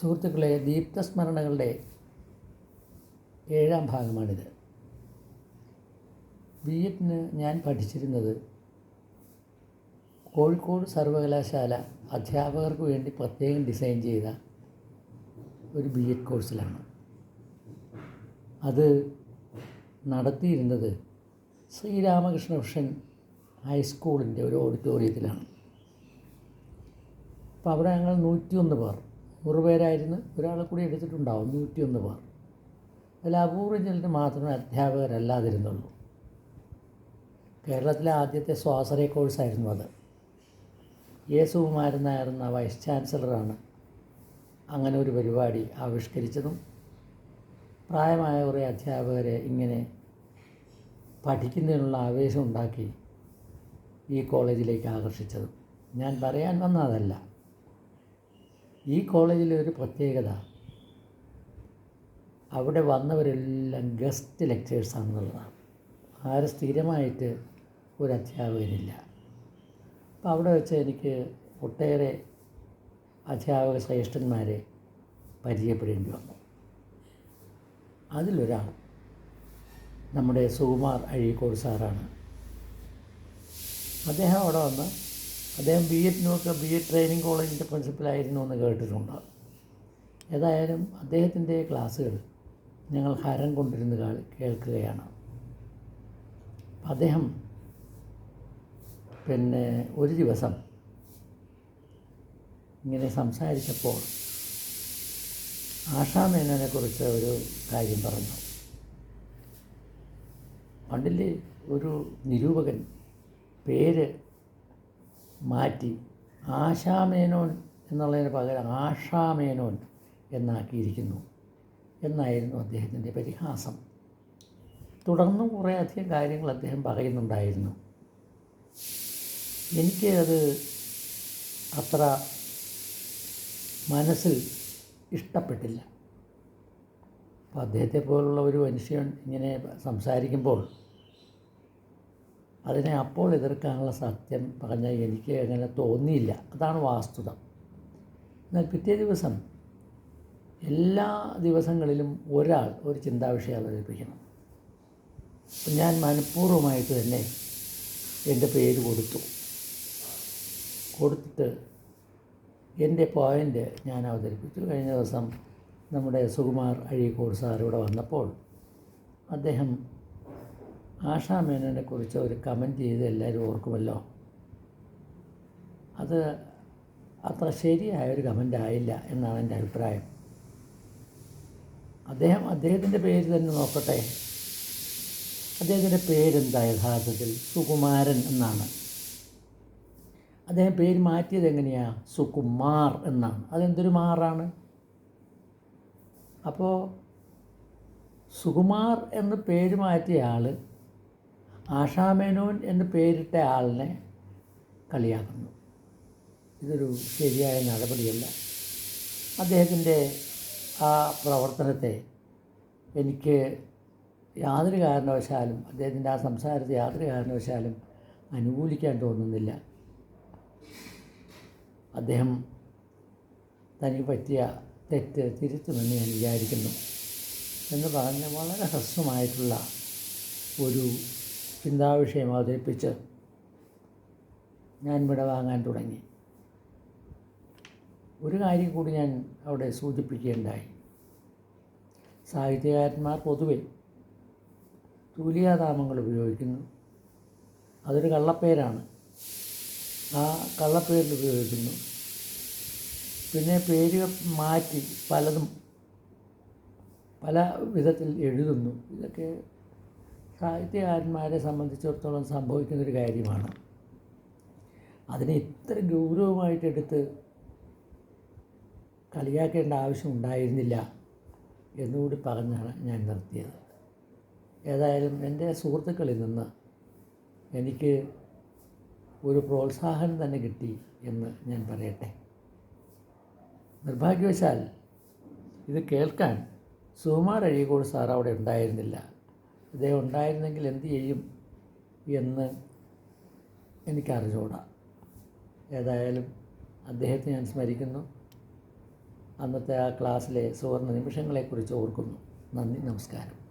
സുഹൃത്തുക്കളെ ദീപ്തസ്മരണകളുടെ ഏഴാം ഭാഗമാണിത്. ബി എഡിന് ഞാൻ പഠിച്ചിരുന്നത് കോഴിക്കോട് സർവകലാശാല അധ്യാപകർക്ക് വേണ്ടി പ്രത്യേകം ഡിസൈൻ ചെയ്ത ഒരു ബി എഡ് കോഴ്സിലാണ്. അത് നടത്തിയിരുന്നത് ശ്രീരാമകൃഷ്ണ മിഷൻ ഹൈസ്കൂളിന്റെ ഒരു ഓഡിറ്റോറിയത്തിലാണ്. അപ്പോൾ അവിടെ ഞങ്ങൾ നൂറ്റിയൊന്ന് പേർ. നൂറ് പേരായിരുന്നു. ഒരാളെ കൂടി എടുത്തിട്ടുണ്ടാവും. നൂറ്റിയൊന്ന് പേർ. അതിൽ അപൂർവം മാത്രമേ അധ്യാപകരല്ലാതിരുന്നുള്ളൂ. കേരളത്തിലെ ആദ്യത്തെ സ്വാശ്രയ കോഴ്സായിരുന്നു അത്. എ സുകുമാരൻ നായർ എന്ന വൈസ് ചാൻസലറാണ് അങ്ങനെ ഒരു പരിപാടി ആവിഷ്കരിച്ചതും പ്രായമായ കുറേ അധ്യാപകരെ ഇങ്ങനെ പഠിക്കുന്നതിനുള്ള ആവേശം ഉണ്ടാക്കി ഈ കോളേജിലേക്ക് ആകർഷിച്ചതും. ഞാൻ പറയാൻ വന്നതല്ല. ഈ കോളേജിലെ ഒരു പ്രത്യേകത. അവിടെ വന്നവരെല്ലാം ഗസ്റ്റ് ലെക്ചേഴ്സാണെന്നുള്ളതാണ്. ആരും സ്ഥിരമായിട്ട് ഒരു അധ്യാപകനില്ല. അപ്പോൾ അവിടെ വെച്ച് എനിക്ക് ഒട്ടേറെ അധ്യാപക ശ്രേഷ്ഠന്മാരെ പരിചയപ്പെടേണ്ടി വന്നു. അതിലൊരാൾ നമ്മുടെ സുകുമാർ അഴീക്കോട് സാറാണ്. അദ്ദേഹം അവിടെ വന്ന് അദ്ദേഹം ബി എഡിനൊക്കെ ബി എഡ് ട്രെയിനിങ് കോളേജിന്റെ പ്രിൻസിപ്പലായിരുന്നു എന്ന് കേട്ടിട്ടുണ്ട്. ഏതായാലും അദ്ദേഹത്തിന്റെ ക്ലാസ്സുകൾ ഞങ്ങൾ ഹരം കൊണ്ടിരുന്ന് കേൾക്കുകയാണ്. അദ്ദേഹം പിന്നെ ഒരു ദിവസം ഇങ്ങനെ സംസാരിച്ചപ്പോൾ ആഷാമേനോനെ കുറിച്ച് ഒരു കാര്യം പറഞ്ഞു. പണ്ടിൽ ഒരു നിരൂപകൻ പേര് മാറ്റി. ആശാമേനോൻ എന്നുള്ളതിന് പകരം ആഷാമേനോൻ എന്നാക്കിയിരിക്കുന്നു. എന്നായിരുന്നു അദ്ദേഹത്തിന്റെ പരിഹാസം. തുടർന്നും കുറേ അധികം കാര്യങ്ങൾ അദ്ദേഹം പറയുന്നുണ്ടായിരുന്നു. എനിക്ക് അത് അത്ര മനസ്സിൽ ഇഷ്ടപ്പെട്ടില്ല. അപ്പോൾ അദ്ദേഹത്തെ പോലുള്ള ഒരു മനുഷ്യൻ ഇങ്ങനെ സംസാരിക്കുമ്പോൾ അതിനെ അപ്പോൾ എതിർക്കാനുള്ള സത്യം പറഞ്ഞാൽ എനിക്ക് അങ്ങനെ തോന്നിയില്ല. അതാണ് വാസ്തുത. എന്നാൽ പിറ്റേ ദിവസം എല്ലാ ദിവസങ്ങളിലും ഒരാൾ ഒരു ചിന്താവിഷയം അവതരിപ്പിക്കണം. ഞാൻ മനഃപൂർവമായിട്ട് തന്നെ എന്റെ പേര് കൊടുത്തു. കൊടുത്തിട്ട് എന്റെ പോയിന്റ് ഞാൻ അവതരിപ്പിച്ചു. കഴിഞ്ഞ ദിവസം നമ്മുടെ സുകുമാർ അഴീക്കോട് സാർ ഇവിടെ വന്നപ്പോൾ അദ്ദേഹം ആഷാ മേനോനെ കുറിച്ച് ഒരു കമന്റ് ചെയ്ത് എല്ലാവരും ഓർക്കുമല്ലോ? അത് അത്ര ശരിയായ ഒരു കമന്റ് ആയില്ല എന്നാണ് എന്റെ അഭിപ്രായം. അദ്ദേഹം അദ്ദേഹത്തിന്റെ പേര് തന്നെ നോക്കട്ടെ. അദ്ദേഹത്തിന്റെ പേരെന്താ യഥാർത്ഥത്തിൽ? സുകുമാരൻ എന്നാണ്. അദ്ദേഹം പേര് മാറ്റിയത് എങ്ങനെയാണ് സുകുമാർ എന്നാണ്. അതെന്തൊരു മാറാണ്? അപ്പോൾ സുകുമാർ എന്ന് പേര് മാറ്റിയ ആൾ ആഷാമേനോൻ എന്ന് പേരിട്ട ആളിനെ കളിയാക്കുന്നു. ഇതൊരു ശരിയായ നടപടിയല്ല. അദ്ദേഹത്തിന്റെ ആ പ്രവർത്തനത്തെ എനിക്ക് യാതൊരു കാരണവശാലും അദ്ദേഹത്തിന്റെ ആ സംസാരത്തെ യാതൊരു കാരണവശാലും അനുകൂലിക്കാൻ തോന്നുന്നില്ല. അദ്ദേഹം തനിക്ക് പറ്റിയ തെറ്റ് തിരുത്തുമെന്ന് ഞാൻ വിചാരിക്കുന്നു എന്ന് പറഞ്ഞ് വളരെ ഹ്രസ്വമായിട്ടുള്ള ഒരു ചിന്താവിഷയം അവതരിപ്പിച്ച് ഞാൻ ഇവിടെ വാങ്ങാൻ തുടങ്ങി. ഒരു കാര്യം കൂടി ഞാൻ അവിടെ സൂചിപ്പിക്കുകയുണ്ടായി സാഹിത്യകാരന്മാർ പൊതുവെ തൂലികാനാമങ്ങൾ ഉപയോഗിക്കുന്നു. അതൊരു കള്ളപ്പേരാണ്. ആ കള്ളപ്പേരിൽ ഉപയോഗിക്കുന്നു. പിന്നെ പേര് മാറ്റി പലതും പല വിധത്തിൽ എഴുതുന്നു. ഇതൊക്കെ സാഹിത്യകാരന്മാരെ സംബന്ധിച്ചിടത്തോളം സംഭവിക്കുന്നൊരു കാര്യമാണ്. അതിനെ ഇത്ര ഗൗരവമായിട്ടെടുത്ത് കളിയാക്കേണ്ട ആവശ്യം ഉണ്ടായിരുന്നില്ല എന്നുകൂടി പറഞ്ഞാണ് ഞാൻ നിർത്തിയത്. ഏതായാലും എന്റെ സുഹൃത്തുക്കളിൽ നിന്ന് എനിക്ക് ഒരു പ്രോത്സാഹനം തന്നെ കിട്ടി എന്ന് ഞാൻ പറയട്ടെ. നിർഭാഗ്യവശാൽ ഇത് കേൾക്കാൻ സുകുമാർ അഴീകോട് സാർ അവിടെ ഉണ്ടായിരുന്നില്ല. അദ്ദേഹം ഉണ്ടായിരുന്നെങ്കിൽ എന്ത് ചെയ്യും എന്ന് എനിക്കറിഞ്ഞുകൂടാ. ഏതായാലും അദ്ദേഹത്തെ ഞാൻ സ്മരിക്കുന്നു. അന്നത്തെ ആ ക്ലാസ്സിലെ സുവർണ നിമിഷങ്ങളെക്കുറിച്ച് ഓർക്കുന്നു. നന്ദി നമസ്കാരം.